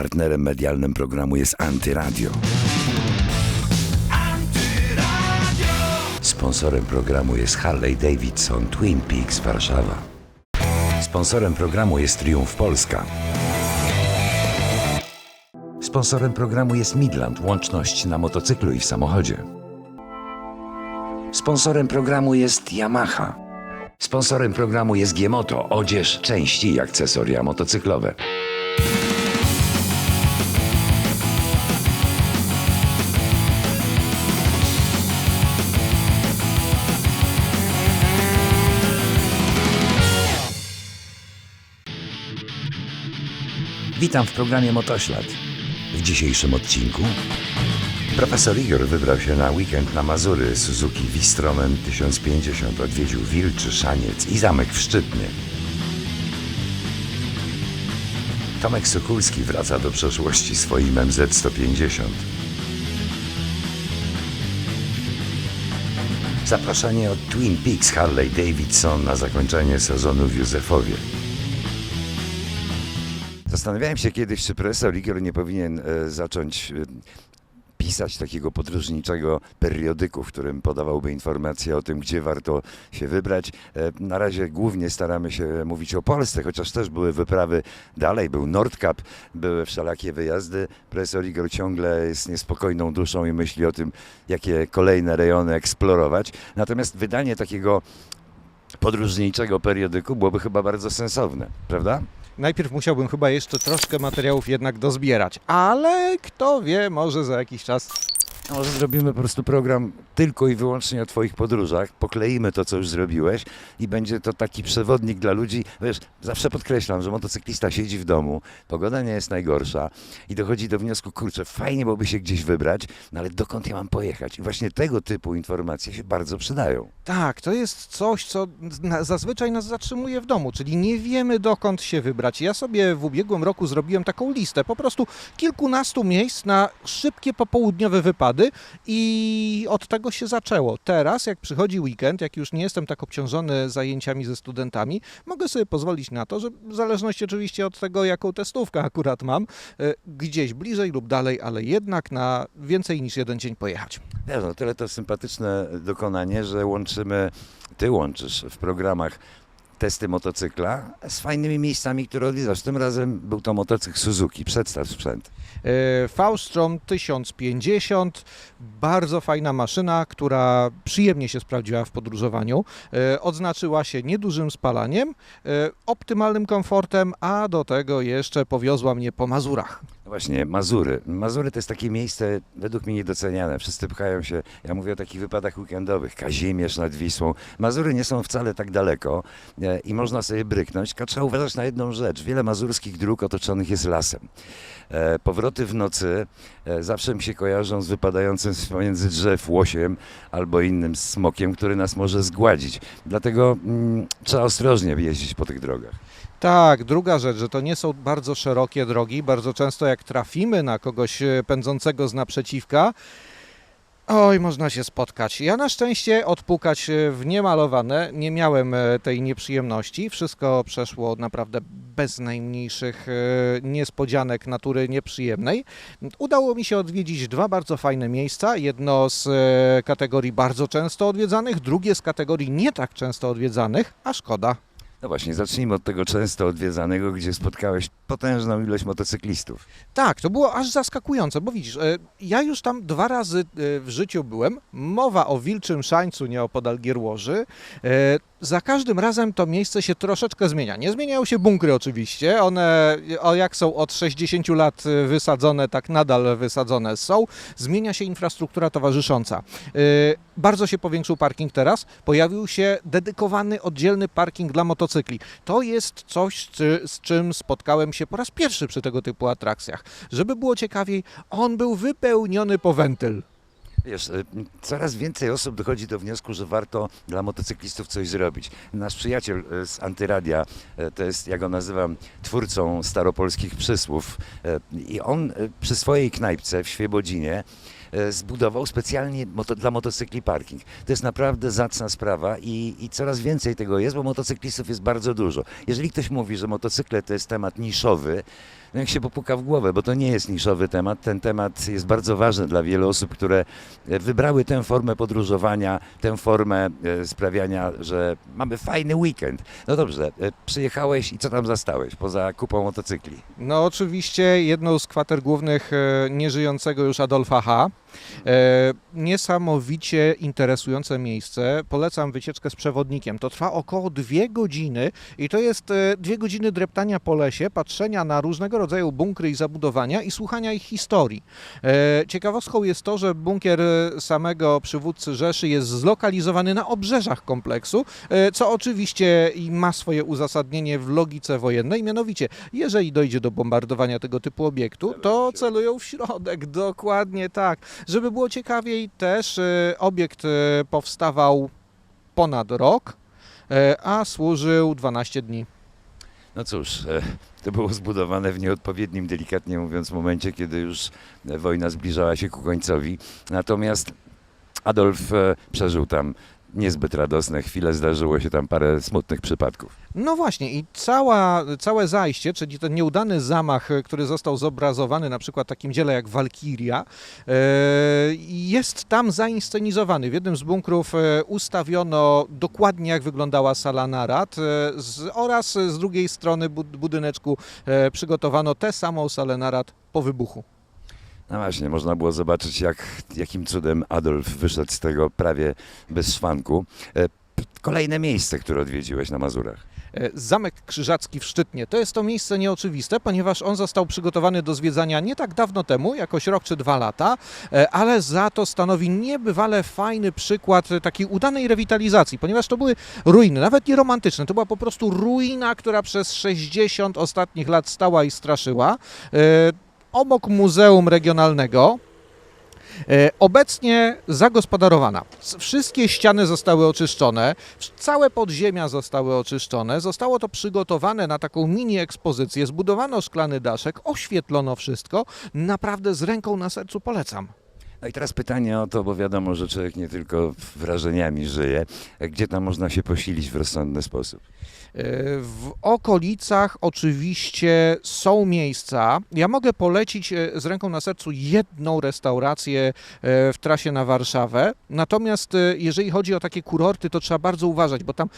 Partnerem medialnym programu jest Antyradio. Sponsorem programu jest Harley Davidson Twin Peaks Warszawa. Sponsorem programu jest Triumf Polska. Sponsorem programu jest Midland, łączność na motocyklu i w samochodzie. Sponsorem programu jest Yamaha. Sponsorem programu jest Giemoto, odzież, części i akcesoria motocyklowe. Witam w programie Motoślad. W dzisiejszym odcinku profesor Igor wybrał się na weekend na Mazury Suzuki Wistromen 1050. Odwiedził Wilczy, Szaniec i Zamek w Szczytnie. Tomek Sokulski wraca do przeszłości swoim MZ-150. Zaproszenie od Twin Peaks Harley Davidson na zakończenie sezonu w Józefowie. Zastanawiałem się kiedyś, czy profesor Igor nie powinien e, zacząć e, pisać takiego podróżniczego periodyku, w którym podawałby informacje o tym, gdzie warto się wybrać. E, Na razie głównie staramy się mówić o Polsce, chociaż też były wyprawy dalej, był Nordkap, były wszelakie wyjazdy. Profesor Igor ciągle jest niespokojną duszą i myśli o tym, jakie kolejne rejony eksplorować. Natomiast wydanie takiego podróżniczego periodyku byłoby chyba bardzo sensowne, prawda? Najpierw musiałbym chyba jeszcze troszkę materiałów jednak dozbierać, ale kto wie, może za jakiś czas. Może zrobimy po prostu program tylko i wyłącznie o Twoich podróżach, pokleimy to, co już zrobiłeś i będzie to taki przewodnik dla ludzi. Wiesz, zawsze podkreślam, że motocyklista siedzi w domu, pogoda nie jest najgorsza i dochodzi do wniosku, kurczę, fajnie byłoby się gdzieś wybrać, no ale dokąd ja mam pojechać? I właśnie tego typu informacje się bardzo przydają. Tak, to jest coś, co zazwyczaj nas zatrzymuje w domu, czyli nie wiemy dokąd się wybrać. Ja sobie w ubiegłym roku zrobiłem taką listę, po prostu kilkunastu miejsc na szybkie popołudniowe wypady i od tego się zaczęło. Teraz, jak przychodzi weekend, jak już nie jestem tak obciążony zajęciami ze studentami, mogę sobie pozwolić na to, że w zależności oczywiście od tego, jaką testówkę akurat mam, e, gdzieś bliżej lub dalej, ale jednak na więcej niż jeden dzień pojechać. No tyle to sympatyczne dokonanie, że łączymy, ty łączysz w programach testy motocykla z fajnymi miejscami, które odwiedzasz. Tym razem był to motocykl Suzuki. Przedstaw sprzęt. E, V-Strom 1050, bardzo fajna maszyna, która przyjemnie się sprawdziła w podróżowaniu. E, Odznaczyła się niedużym spalaniem, e, optymalnym komfortem, a do tego jeszcze powiozła mnie po Mazurach. Właśnie, Mazury. Mazury to jest takie miejsce według mnie niedoceniane. Wszyscy pchają się, ja mówię o takich wypadach weekendowych, Kazimierz nad Wisłą. Mazury nie są wcale tak daleko e, i można sobie bryknąć, tylko trzeba uważać na jedną rzecz. Wiele mazurskich dróg otoczonych jest lasem. E, Powroty w nocy e, zawsze mi się kojarzą z wypadającym pomiędzy drzew łosiem albo innym smokiem, który nas może zgładzić. Dlatego mm, trzeba ostrożnie jeździć po tych drogach. Tak, druga rzecz, że to nie są bardzo szerokie drogi. Bardzo często jak trafimy na kogoś e, pędzącego z naprzeciwka, oj, można się spotkać. Ja na szczęście odpukać e, w niemalowane nie miałem e, tej nieprzyjemności. Wszystko przeszło naprawdę bez najmniejszych niespodzianek natury nieprzyjemnej. Udało mi się odwiedzić dwa bardzo fajne miejsca. Jedno z kategorii bardzo często odwiedzanych, drugie z kategorii nie tak często odwiedzanych, a szkoda. No właśnie, zacznijmy od tego często odwiedzanego, gdzie spotkałeś potężną ilość motocyklistów. Tak, to było aż zaskakujące, bo widzisz, e, ja już tam dwa razy e, w życiu byłem. Mowa o Wilczym Szańcu nieopodal Gierłoży. Za każdym razem to miejsce się troszeczkę zmienia. Nie zmieniają się bunkry oczywiście. One, jak są od 60 lat wysadzone, tak nadal wysadzone są. Zmienia się infrastruktura towarzysząca. E, Bardzo się powiększył parking teraz. Pojawił się dedykowany, oddzielny parking dla motocykli. To jest coś, z czym spotkałem się po raz pierwszy przy tego typu atrakcjach. Żeby było ciekawiej, on był wypełniony po wentyl. Wiesz, y, coraz więcej osób dochodzi do wniosku, że warto dla motocyklistów coś zrobić. Nasz przyjaciel y, z Antyradia, y, to jest, ja go nazywam, twórcą staropolskich przysłów i on przy swojej knajpce w Świebodzinie zbudował specjalnie moto, dla motocykli parking. To jest naprawdę zacna sprawa i, i coraz więcej tego jest, bo motocyklistów jest bardzo dużo. Jeżeli ktoś mówi, że motocykle to jest temat niszowy, no jak się popuka w głowę, bo to nie jest niszowy temat. Ten temat jest bardzo ważny dla wielu osób, które e, wybrały tę formę podróżowania, tę formę e, sprawiania, że mamy fajny weekend. No dobrze, e, przyjechałeś i co tam zastałeś poza kupą motocykli? No oczywiście jedną z kwater głównych nieżyjącego już Adolfa H. Niesamowicie interesujące miejsce. Polecam wycieczkę z przewodnikiem. To trwa około dwie godziny i to jest dwie godziny dreptania po lesie, patrzenia na różnego rodzaju bunkry i zabudowania i słuchania ich historii. E, ciekawostką jest to, że bunkier samego przywódcy Rzeszy jest zlokalizowany na obrzeżach kompleksu, e, co oczywiście ma swoje uzasadnienie w logice wojennej, mianowicie jeżeli dojdzie do bombardowania tego typu obiektu, to celują w środek, dokładnie tak. Żeby było ciekawiej, też e, obiekt powstawał ponad rok, a służył 12 dni. No cóż, e, to było zbudowane w nieodpowiednim, delikatnie mówiąc, momencie, kiedy już wojna zbliżała się ku końcowi. Natomiast Adolf e, przeżył tam niezbyt radosne chwile, zdarzyło się tam parę smutnych przypadków. No właśnie i cała, całe zajście, czyli ten nieudany zamach, e, który został zobrazowany na przykład w takim dziele jak Walkiria, e, jest tam zainscenizowany. W jednym z bunkrów e, ustawiono dokładnie jak wyglądała sala narad oraz z drugiej strony bud- budyneczku przygotowano tę samą salę narad po wybuchu. No właśnie, można było zobaczyć, jak, jakim cudem Adolf wyszedł z tego prawie bez szwanku. E, Kolejne miejsce, które odwiedziłeś na Mazurach. E, Zamek Krzyżacki w Szczytnie to jest to miejsce nieoczywiste, ponieważ on został przygotowany do zwiedzania nie tak dawno temu, jakoś rok czy dwa lata, e, ale za to stanowi niebywale fajny przykład takiej udanej rewitalizacji, ponieważ to były ruiny, nawet nie romantyczne, to była po prostu ruina, która przez 60 ostatnich lat stała i straszyła. Obok Muzeum Regionalnego, E, Obecnie zagospodarowana. Wszystkie ściany zostały oczyszczone, całe podziemia zostały oczyszczone. Zostało to przygotowane na taką mini ekspozycję. Zbudowano szklany daszek, oświetlono wszystko. Naprawdę z ręką na sercu polecam. No i teraz pytanie o to, bo wiadomo, że człowiek nie tylko wrażeniami żyje. Gdzie tam można się posilić w rozsądny sposób? E, W okolicach oczywiście są miejsca. Ja mogę polecić e, z ręką na sercu jedną restaurację e, w trasie na Warszawę. Natomiast jeżeli chodzi o takie kurorty, to trzeba bardzo uważać, bo tam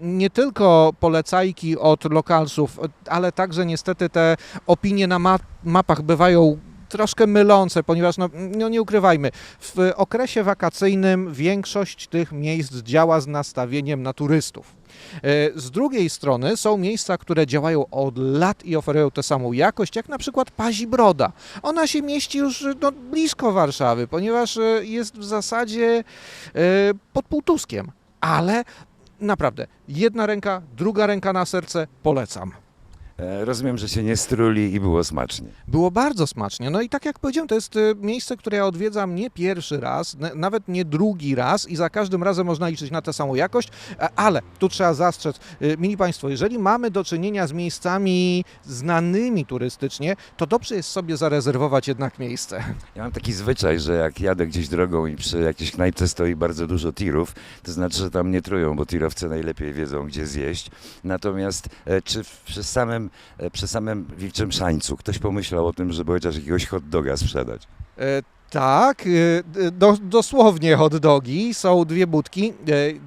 nie tylko polecajki od lokalsów, ale także niestety te opinie na ma- mapach bywają troszkę mylące, ponieważ no, no nie ukrywajmy, w okresie wakacyjnym większość tych miejsc działa z nastawieniem na turystów. E, Z drugiej strony są miejsca, które działają od lat i oferują tę samą jakość, jak na przykład Pazibroda. Ona się mieści już no, blisko Warszawy, ponieważ e, jest w zasadzie e, pod Półtuskiem, ale naprawdę jedna ręka, druga ręka na serce, polecam. E, Rozumiem, że się nie struli i było smacznie. Było bardzo smacznie. No i tak jak powiedziałem, to jest e, miejsce, które ja odwiedzam nie pierwszy raz, n- nawet nie drugi raz i za każdym razem można liczyć na tę samą jakość, e, ale tu trzeba zastrzec, mili Państwo, jeżeli mamy do czynienia z miejscami znanymi turystycznie, to dobrze jest sobie zarezerwować jednak miejsce. Ja mam taki zwyczaj, że jak jadę gdzieś drogą i przy jakiejś knajpce stoi bardzo dużo tirów, to znaczy, że tam nie trują, bo tirowcy najlepiej wiedzą, gdzie zjeść. Natomiast e, czy w- przy samym, e, przy samym Wilczym Szańcu ktoś pomyślał o tym, żeby chociaż jakiegoś hot doga sprzedać? Tak, e, d- do, dosłownie hot dogi, są dwie budki. e,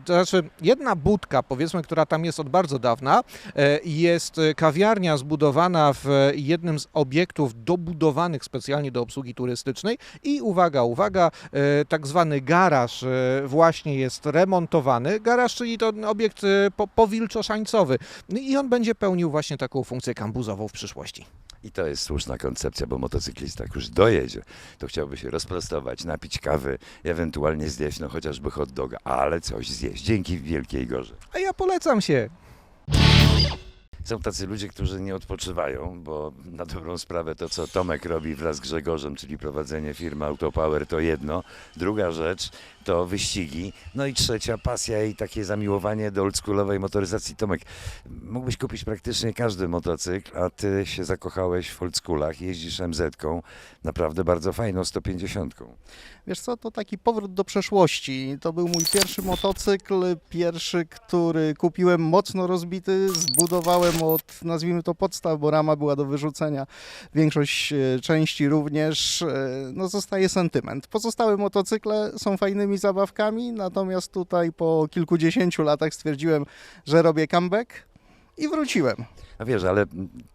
To znaczy, jedna budka, powiedzmy, która tam jest od bardzo dawna, jest kawiarnia zbudowana w jednym z obiektów dobudowanych specjalnie do obsługi turystycznej i uwaga, uwaga, tak zwany garaż właśnie jest remontowany. Garaż, czyli to obiekt po, powilczoszańcowy i on będzie pełnił właśnie taką funkcję kambuzową w przyszłości. I to jest słuszna koncepcja, bo motocyklista jak już dojedzie, to chciałby się rozprostować, napić kawy, ewentualnie zjeść no chociażby hot doga, ale coś zjeść. Dzięki wielkiej gorze. A ja polecam się. Są tacy ludzie, którzy nie odpoczywają, bo na dobrą sprawę to, co Tomek robi wraz z Grzegorzem, czyli prowadzenie firmy Autopower, to jedno. Druga rzecz to wyścigi. No i trzecia pasja i takie zamiłowanie do oldschoolowej motoryzacji. Tomek, mógłbyś kupić praktycznie każdy motocykl, a ty się zakochałeś w oldschoolach, jeździsz MZ-ką, naprawdę bardzo fajną 150. Wiesz co, to taki powrót do przeszłości. To był mój pierwszy motocykl, pierwszy, który kupiłem mocno rozbity, zbudowałem od, nazwijmy to podstaw, bo rama była do wyrzucenia, większość e, części również, e, no zostaje sentyment. Pozostałe motocykle są fajnymi zabawkami, natomiast tutaj po kilkudziesięciu latach stwierdziłem, że robię comeback i wróciłem. No wiesz, ale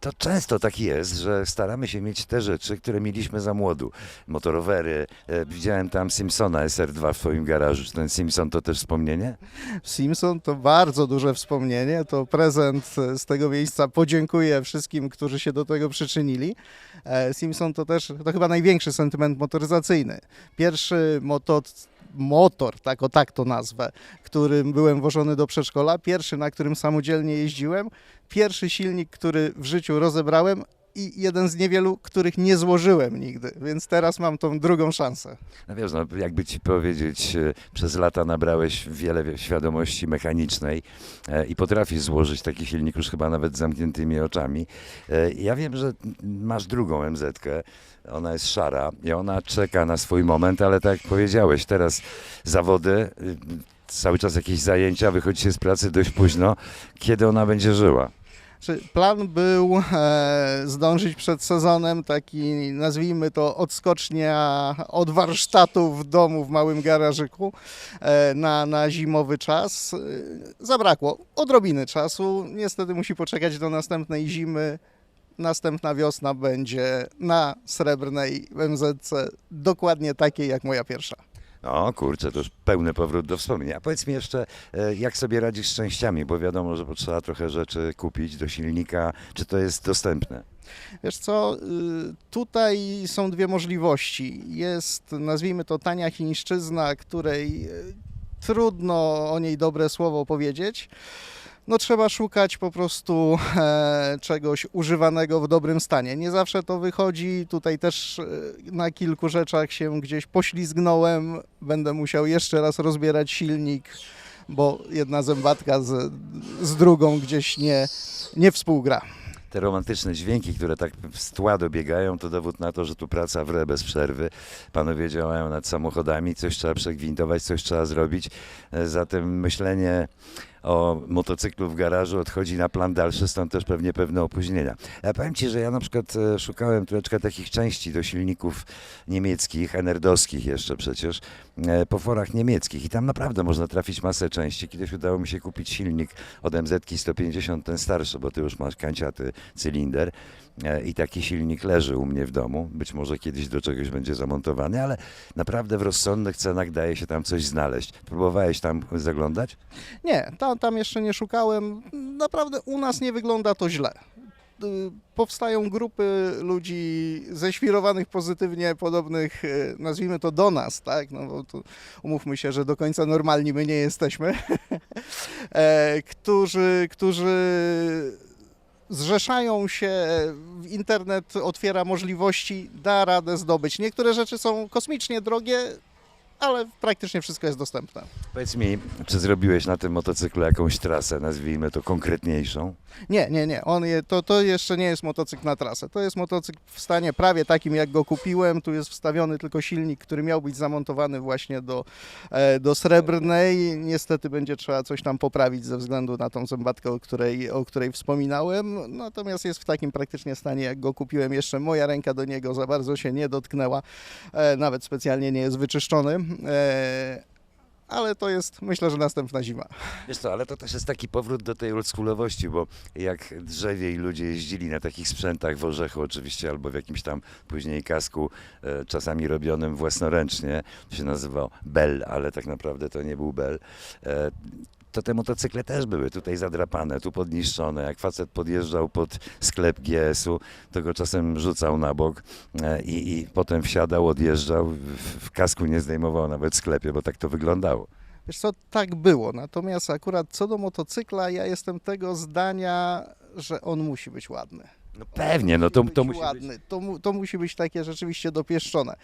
to często tak jest, że staramy się mieć te rzeczy, które mieliśmy za młodu. Motorowery, e, widziałem tam Simpsona SR2 w twoim garażu. Czy ten Simpson to też wspomnienie? Simpson to bardzo duże wspomnienie. To prezent z tego miejsca. Podziękuję wszystkim, którzy się do tego przyczynili. E, Simpson to też to chyba największy sentyment motoryzacyjny. Pierwszy moto, motor, tak o tak to nazwę, którym byłem wożony do przedszkola. Pierwszy, na którym samodzielnie jeździłem. Pierwszy silnik, który w życiu rozebrałem. I jeden z niewielu, których nie złożyłem nigdy, więc teraz mam tą drugą szansę. No wiesz, no, jakby ci powiedzieć, e, przez lata nabrałeś wiele wie- świadomości mechanicznej e, i potrafisz złożyć taki silnik już chyba nawet z zamkniętymi oczami. E, Ja wiem, że masz drugą MZ-kę, ona jest szara i ona czeka na swój moment, ale tak jak powiedziałeś, teraz zawody, y, cały czas jakieś zajęcia, wychodzicie z pracy dość późno. Kiedy ona będzie żyła? Plan był e, zdążyć przed sezonem taki, nazwijmy to, odskocznia od warsztatu w domu w małym garażyku e, na, na zimowy czas. E, zabrakło odrobiny czasu. Niestety musi poczekać do następnej zimy. Następna wiosna będzie na srebrnej MZC dokładnie takiej jak moja pierwsza. O kurczę, to już pełny powrót do wspomnień. A powiedz mi jeszcze, e, jak sobie radzisz z częściami, bo wiadomo, że potrzeba trochę rzeczy kupić do silnika. Czy to jest dostępne? Wiesz co, y, tutaj są dwie możliwości. Jest, nazwijmy to, tania chińszczyzna, której y, trudno o niej dobre słowo powiedzieć. No trzeba szukać po prostu e, czegoś używanego w dobrym stanie. Nie zawsze to wychodzi. Tutaj też e, na kilku rzeczach się gdzieś poślizgnąłem. Będę musiał jeszcze raz rozbierać silnik, bo jedna zębatka z, z drugą gdzieś nie, nie współgra. Te romantyczne dźwięki, które tak z tła dobiegają, to dowód na to, że tu praca wre bez przerwy. Panowie działają nad samochodami, coś trzeba przegwintować, coś trzeba zrobić. E, Zatem myślenie o motocyklu w garażu odchodzi na plan dalszy, stąd też pewnie pewne opóźnienia. Ja powiem Ci, że ja na przykład e, szukałem troszeczkę takich części do silników niemieckich, enerdowskich jeszcze przecież, e, po forach niemieckich i tam naprawdę można trafić masę części. Kiedyś udało mi się kupić silnik od MZ 150, ten starszy, bo Ty już masz kanciaty cylinder i taki silnik leży u mnie w domu. Być może kiedyś do czegoś będzie zamontowany, ale naprawdę w rozsądnych cenach daje się tam coś znaleźć. Próbowałeś tam zaglądać? Nie, tam, tam jeszcze nie szukałem. Naprawdę u nas nie wygląda to źle. Y, Powstają grupy ludzi ześwirowanych pozytywnie, podobnych, y, nazwijmy to do nas, tak? No bo tu umówmy się, że do końca normalni my nie jesteśmy, e, którzy, którzy zrzeszają się, internet otwiera możliwości, da radę zdobyć. Niektóre rzeczy są kosmicznie drogie, ale praktycznie wszystko jest dostępne. Powiedz mi, czy zrobiłeś na tym motocyklu jakąś trasę, nazwijmy to konkretniejszą? Nie, nie, nie. On je, to, to jeszcze nie jest motocykl na trasę. To jest motocykl w stanie prawie takim, jak go kupiłem. Tu jest wstawiony tylko silnik, który miał być zamontowany właśnie do, e, do srebrnej. Niestety będzie trzeba coś tam poprawić ze względu na tą zębatkę, o której, o której wspominałem. Natomiast jest w takim praktycznie stanie, jak go kupiłem. Jeszcze moja ręka do niego za bardzo się nie dotknęła. E, nawet specjalnie nie jest wyczyszczony. E, ale to jest, myślę, że następna zima. Wiesz co, ale to też jest taki powrót do tej oldschoolowości, bo jak drzewiej ludzie jeździli na takich sprzętach w orzechu oczywiście, albo w jakimś tam później kasku, e, czasami robionym własnoręcznie, się nazywał Bell, ale tak naprawdę to nie był Bell, e, to te motocykle też były tutaj zadrapane, tu podniszczone. Jak facet podjeżdżał pod sklep GS-u, to go czasem rzucał na bok e, i, i potem wsiadał, odjeżdżał, w, kasku nie zdejmował nawet w sklepie, bo tak to wyglądało. Wiesz co, tak było. Natomiast akurat co do motocykla, ja jestem tego zdania, że on musi być ładny. No pewnie, no to, to musi być... ładny. To, to musi być takie rzeczywiście dopieszczone.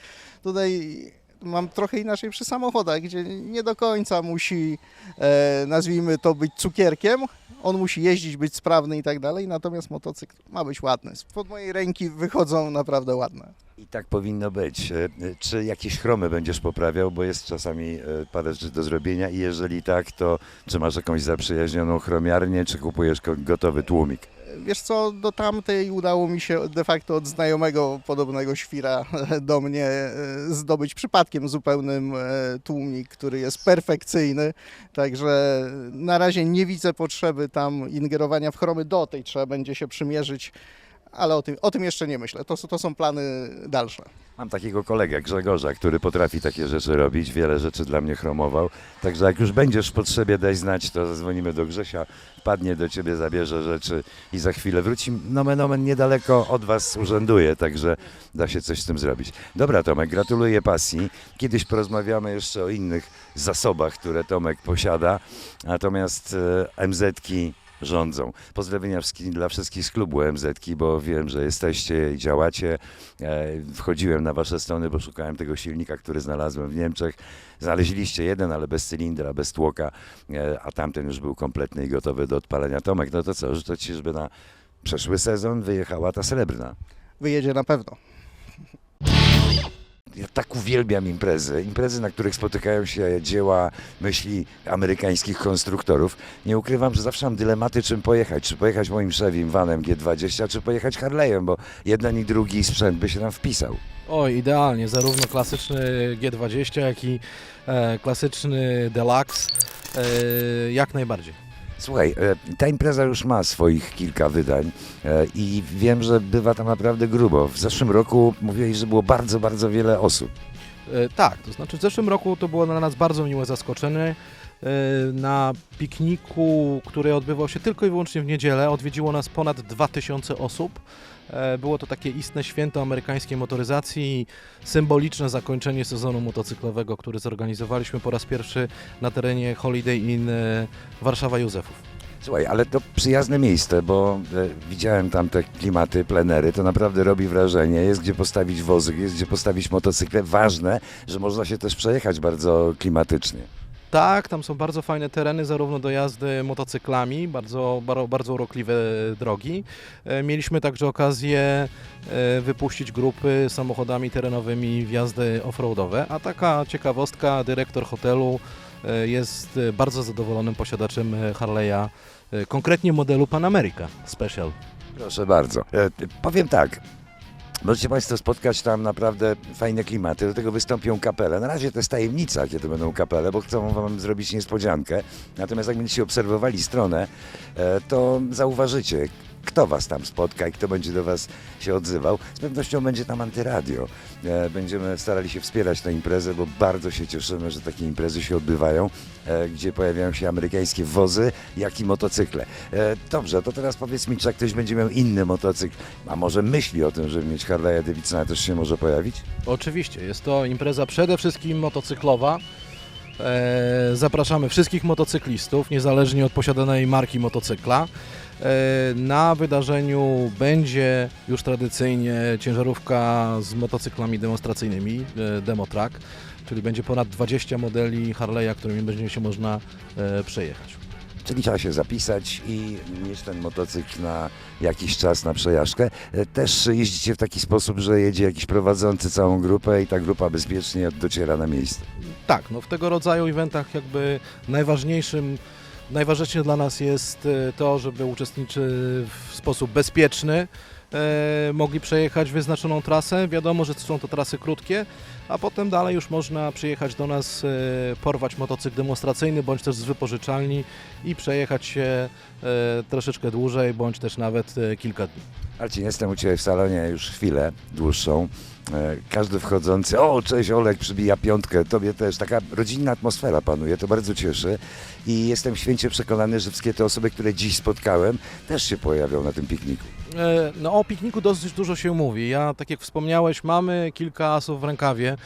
Tutaj mam trochę inaczej przy samochodach, gdzie nie do końca musi, e, nazwijmy to, być cukierkiem. On musi jeździć, być sprawny i tak dalej, natomiast motocykl ma być ładny. Spod mojej ręki wychodzą naprawdę ładne. I tak powinno być. E, e, Czy jakieś chromy będziesz poprawiał, bo jest czasami parę rzeczy do zrobienia i jeżeli tak, to czy masz jakąś zaprzyjaźnioną chromiarnię, czy kupujesz gotowy tłumik? Wiesz co, do tamtej udało mi się de facto od znajomego podobnego świra do mnie e, zdobyć przypadkiem zupełnym e, tłumik, który jest perfekcyjny. Także na razie nie widzę potrzeby tam ingerowania w chromy. Do tej trzeba będzie się przymierzyć, ale o tym, o tym jeszcze nie myślę. To, to są plany dalsze. Mam takiego kolegę Grzegorza, który potrafi takie rzeczy robić, wiele rzeczy dla mnie chromował. Także jak już będziesz w potrzebie, daj znać, to zadzwonimy do Grzesia, wpadnie do ciebie, zabierze rzeczy i za chwilę wróci. Nomen omen niedaleko od was urzęduje, także da się coś z tym zrobić. Dobra Tomek, gratuluję pasji. Kiedyś porozmawiamy jeszcze o innych zasobach, które Tomek posiada, natomiast e, MZ-ki rządzą. Pozdrowienia dla wszystkich z klubu MZ-ki, bo wiem, że jesteście i działacie. E, Wchodziłem na wasze strony, bo szukałem tego silnika, który znalazłem w Niemczech. Znaleźliście jeden, ale bez cylindra, bez tłoka, e, a tamten już był kompletny i gotowy do odpalenia. Tomek, no to co, życzę ci, żeby na przeszły sezon wyjechała ta srebrna. Wyjedzie na pewno. Ja tak uwielbiam imprezy. Imprezy, na których spotykają się dzieła myśli amerykańskich konstruktorów. Nie ukrywam, że zawsze mam dylematy, czym pojechać. Czy pojechać moim Chevym vanem G20, czy pojechać Harley'em, bo jeden i drugi sprzęt by się tam wpisał. Oj, idealnie. Zarówno klasyczny G20, jak i e, klasyczny Deluxe. E, jak najbardziej. Słuchaj, e, ta impreza już ma swoich kilka wydań e, i wiem, że bywa tam naprawdę grubo. W zeszłym roku mówiłeś, że było bardzo, bardzo wiele osób. E, tak, to znaczy w zeszłym roku to było dla nas bardzo miłe zaskoczenie. Na pikniku, który odbywał się tylko i wyłącznie w niedzielę, odwiedziło nas ponad 2000 osób. E, Było to takie istne święto amerykańskiej motoryzacji i symboliczne zakończenie sezonu motocyklowego, który zorganizowaliśmy po raz pierwszy na terenie Holiday Inn e, Warszawa Józefów. Słuchaj, ale to przyjazne miejsce, bo e, widziałem tam te klimaty, plenery, to naprawdę robi wrażenie. Jest gdzie postawić wozy, jest gdzie postawić motocykle. Ważne, że można się też przejechać bardzo klimatycznie. Tak, tam są bardzo fajne tereny, zarówno do jazdy motocyklami, bardzo, bardzo, urokliwe drogi. E, Mieliśmy także okazję e, wypuścić grupy samochodami terenowymi w jazdy offroadowe, a taka ciekawostka, dyrektor hotelu e, jest bardzo zadowolonym posiadaczem Harley'a, konkretnie modelu Pan America Special. Proszę bardzo. Powiem tak. Możecie Państwo spotkać tam naprawdę fajne klimaty. Do tego wystąpią kapele. Na razie to jest tajemnica, kiedy będą kapele, bo chcą Wam zrobić niespodziankę. Natomiast jak będziecie obserwowali stronę, e, to zauważycie, kto Was tam spotka i kto będzie do Was się odzywał. Z pewnością będzie tam antyradio. E, Będziemy starali się wspierać tę imprezę, bo bardzo się cieszymy, że takie imprezy się odbywają, e, gdzie pojawiają się amerykańskie wozy, jak i motocykle. E, Dobrze, to teraz powiedz mi, czy ktoś będzie miał inny motocykl, a może myśli o tym, żeby mieć Harley'a Davidsona, też się może pojawić? Oczywiście, jest to impreza przede wszystkim motocyklowa. E, zapraszamy wszystkich motocyklistów, niezależnie od posiadanej marki motocykla. E, na wydarzeniu będzie już tradycyjnie ciężarówka z motocyklami demonstracyjnymi, e, Demotrack, czyli będzie ponad 20 modeli Harley'a, którymi będzie się można przejechać. Czyli trzeba się zapisać i mieć ten motocykl na jakiś czas na przejażdżkę. Też jeździcie w taki sposób, że jedzie jakiś prowadzący całą grupę i ta grupa bezpiecznie dociera na miejsce. Tak, no w tego rodzaju eventach jakby najważniejszym, najważniejsze dla nas jest e, to, żeby uczestnicy w sposób bezpieczny e, mogli przejechać wyznaczoną trasę. Wiadomo, że są to trasy krótkie, a potem dalej już można przyjechać do nas, e, porwać motocykl demonstracyjny bądź też z wypożyczalni i przejechać się troszeczkę dłużej, bądź też nawet kilka dni. Marcin, jestem u Ciebie w salonie już chwilę dłuższą. E, Każdy wchodzący, o cześć Olek, przybija piątkę, Tobie też. Taka rodzinna atmosfera panuje, to bardzo cieszy. I jestem święcie przekonany, że wszystkie te osoby, które dziś spotkałem, też się pojawią na tym pikniku. E, No o pikniku dosyć dużo się mówi. Ja, tak jak wspomniałeś, mamy kilka asów w rękawie.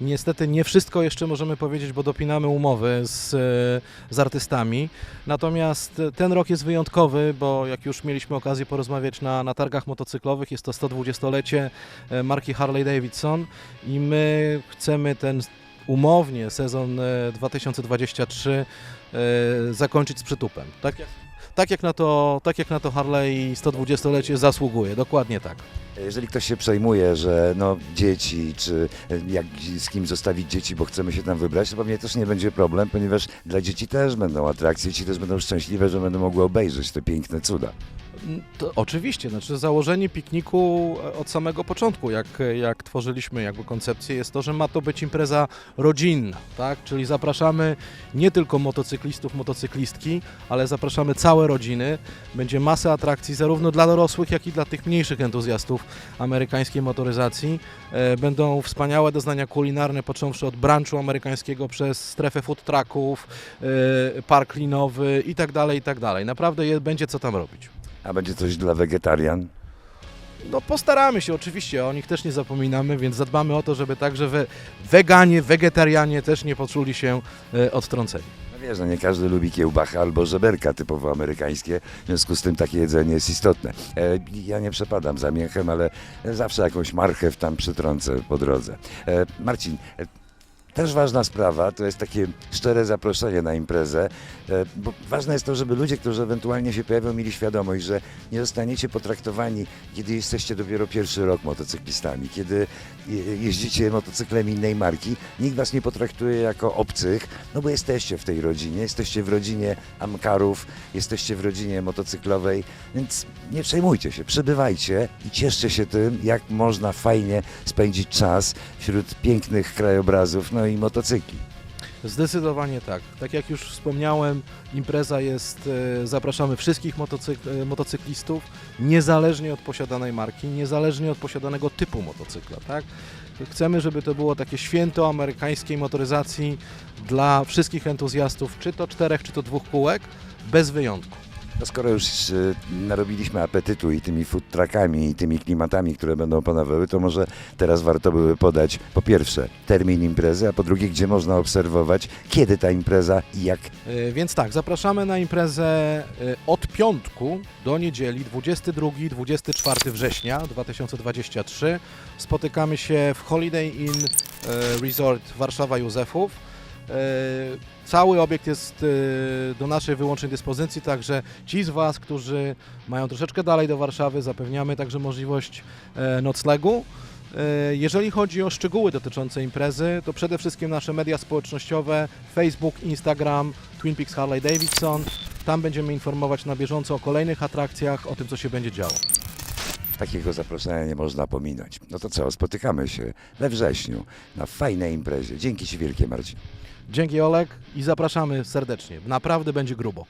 Niestety nie wszystko jeszcze możemy powiedzieć, bo dopinamy umowy z, e, z artystami. Natomiast ten rok jest wyjątkowy, bo jak już mieliśmy okazję porozmawiać na, na targach motocyklowych, jest to 120-lecie e, marki Harley Davidson i my chcemy ten umownie sezon e, 2023 e, zakończyć z przytupem. Tak jak, tak jak, na, to, tak jak na to Harley 120-lecie zasługuje, dokładnie tak. Jeżeli ktoś się przejmuje, że no, dzieci, czy e, jak z kim zostawić dzieci, bo chcemy się tam wybrać, to pewnie też nie będzie problem, ponieważ dla dzieci też będą atrakcje, dzieci też będą szczęśliwe, że będą mogły obejrzeć te piękne cuda. To oczywiście, znaczy założenie pikniku e, od samego początku, jak, jak tworzyliśmy jakby koncepcję, jest to, że ma to być impreza rodzinna, tak? Czyli zapraszamy nie tylko motocyklistów, motocyklistki, ale zapraszamy całe rodziny. Będzie masa atrakcji zarówno dla dorosłych, jak i dla tych mniejszych entuzjastów amerykańskiej motoryzacji. E, Będą wspaniałe doznania kulinarne, począwszy od brunchu amerykańskiego przez strefę food trucków, e, park linowy i tak dalej, i tak dalej. Naprawdę będzie co tam robić. A będzie coś dla wegetarian? No postaramy się oczywiście, o nich też nie zapominamy, więc zadbamy o to, żeby także we, weganie, wegetarianie też nie poczuli się e, odtrąceni. No wiesz, no nie każdy lubi kiełbachę albo żeberka typowo amerykańskie, w związku z tym takie jedzenie jest istotne. E, ja nie przepadam za mięchem, ale zawsze jakąś marchew tam przytrącę po drodze. E, Marcin, e, też ważna sprawa, to jest takie szczere zaproszenie na imprezę, e, bo ważne jest to, żeby ludzie, którzy ewentualnie się pojawią, mieli świadomość, że nie zostaniecie potraktowani, kiedy jesteście dopiero pierwszy rok motocyklistami, kiedy je- jeździcie motocyklem innej marki, nikt was nie potraktuje jako obcych, no bo jesteście w tej rodzinie, jesteście w rodzinie Amkarów, jesteście w rodzinie motocyklowej, więc nie przejmujcie się, przybywajcie i cieszcie się tym, jak można fajnie spędzić czas wśród pięknych krajobrazów, no i motocykli. Zdecydowanie tak. Tak jak już wspomniałem, impreza jest, e, zapraszamy wszystkich motocyk- e, motocyklistów, niezależnie od posiadanej marki, niezależnie od posiadanego typu motocykla, tak? Chcemy, żeby to było takie święto amerykańskiej motoryzacji dla wszystkich entuzjastów, czy to czterech, czy to dwóch kółek, bez wyjątku. No skoro już y, narobiliśmy apetytu i tymi food truckami i tymi klimatami, które będą panowały, to może teraz warto były podać po pierwsze termin imprezy, a po drugie gdzie można obserwować, kiedy ta impreza i jak E, Więc tak, zapraszamy na imprezę e, od piątku do niedzieli 22-24 września 2023. Spotykamy się w Holiday Inn e, Resort Warszawa Józefów. E, Cały obiekt jest e, do naszej wyłącznej dyspozycji, także ci z Was, którzy mają troszeczkę dalej do Warszawy, zapewniamy także możliwość e, noclegu. Jeżeli chodzi o szczegóły dotyczące imprezy, to przede wszystkim nasze media społecznościowe, Facebook, Instagram, Twin Peaks Harley Davidson. Tam będziemy informować na bieżąco o kolejnych atrakcjach, o tym, co się będzie działo. takiego zaproszenia nie można pominąć. No to co, spotykamy się we wrześniu na fajnej imprezie. Dzięki Ci wielkie Marcin. Dzięki Olek i zapraszamy serdecznie. Naprawdę będzie grubo.